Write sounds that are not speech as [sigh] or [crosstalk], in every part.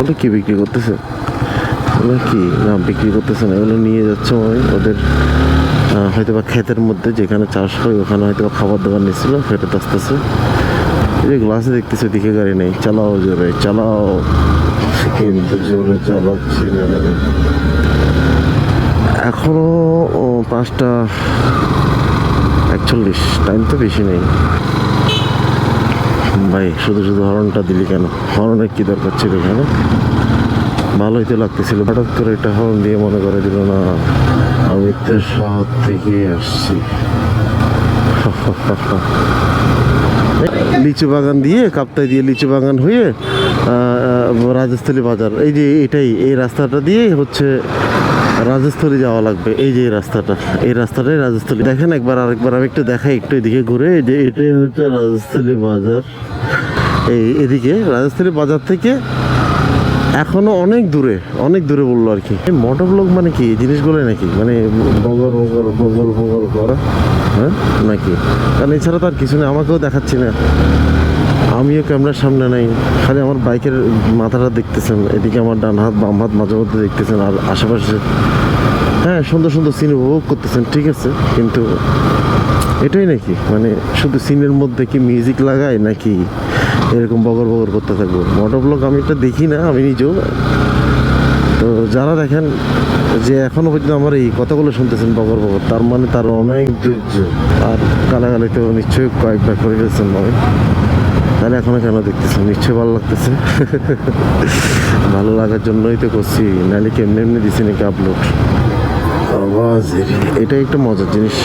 ওটা কি বিক্রি করতেছে? ওগুলো কি? না বিক্রি করতেছে না। এগুলো নিয়ে যাচ্ছে ওদের হয়তো বা ক্ষেতের মধ্যে যেখানে চাষ হয় ওখানে হয়তো বা খাবার দাবার নিচ্ছিল ফেরত আসতেছে। এই যে গ্লাসে দেখতেছে দিকে গাড়ি নেই। চালাও জোরে চালাও। কিন্তু জোরে চালাচ্ছি এখনও পাঁচটা একচল্লিশ টাইম তো বেশি নেই। ভাই, শুধু শুধু হর্নটা দিলি কেন? হর্নের কি দরকার ছিল এখানে? ভালোই তো লাগতেছিল, হঠাৎ করে এটা হর্ন দিয়ে মনে করে দিল, না, আমি তো শহর থেকে আসছি। [laughs] লিচু বাগান দিয়ে, কাপ্তাই দিয়ে লিচু বাগান হয়ে রাজস্থলী বাজার। এই যে এটাই, এই রাস্তাটা দিয়ে হচ্ছে রাজস্থলী যাওয়া লাগবে, এই যে এই রাস্তাটা, এই রাস্তাটাই রাজস্থলী। দেখেন একবার, আরেকবার আমি একটু দেখাই, একটু এদিকে ঘুরে, এই যে এটাই হচ্ছে রাজস্থলী বাজার। এই এদিকে, রাজস্থলী বাজার থেকে এখনও অনেক দূরে অনেক দূরে বলল আর কি। মোটর ব্লগ মানে কি? এই জিনিসগুলো নাকি? মানে বগর বগর বগর বগর করা হ্যাঁ? নাকি? কারণ এছাড়া তো আর কিছু নেই, আমাকেও দেখাচ্ছি না। আমিও ক্যামেরার সামনে নাই, খালি আমার বাইকের মাথাটা দেখতেছেন, এদিকে আমার ডান হাত, বাম হাত মাঝে মধ্যে দেখতেছেন, আর আশেপাশে হ্যাঁ সুন্দর সুন্দর সিন উপভোগ করতেছেন, ঠিক আছে, কিন্তু এটাই নাকি? মানে শুধু সিনের মধ্যে কি মিউজিক লাগায় নাকি এরকম বগর বগর করতে থাকব? মোটর ব্লগ আমি এটা দেখি না, আমি নিজেও তো যারা দেখেন যে এখনও পর্যন্ত আমার এই কথাগুলো শুনতেছেন বগর বগর, তার মানে তার অনেক ধৈর্য, আর গালাগালি তো নিশ্চয়ই কয়েকবার করে গেছেন ভাবে তাহলে এখনও কেন দেখতেছেন নিশ্চয়ই ভালো লাগতেছে। [laughs] ভালো লাগার জন্যই তো করছি। নাহলে কেমনি এমনি দিছি নাকি আপলোড এটা একটা মজার জিনিস।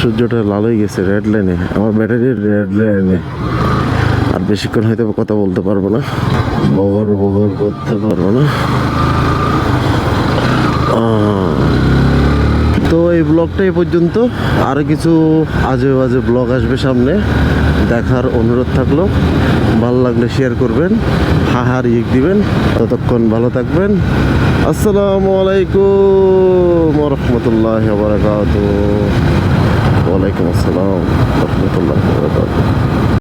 সূর্যটা লাল হয়ে গেছে রেড লাইনে আমার ব্যাটারি রেড লাইনে আর বেশিক্ষণ হয়তো কথা বলতে পারব না। বগর বগর করতে পারব না আহ, তো এই ব্লগটা এই পর্যন্ত। আরও কিছু আজে বাজে ব্লগ আসবে সামনে। দেখার অনুরোধ থাকল। ভালো লাগলে শেয়ার করবেন, হাহার ইক দিবেন। ততক্ষণ ভালো থাকবেন। আসসালামু আলাইকুম রহমতুল্লাহ বারকাত ওয়ালাইকুম আসসালাম রহমতুল্লাহ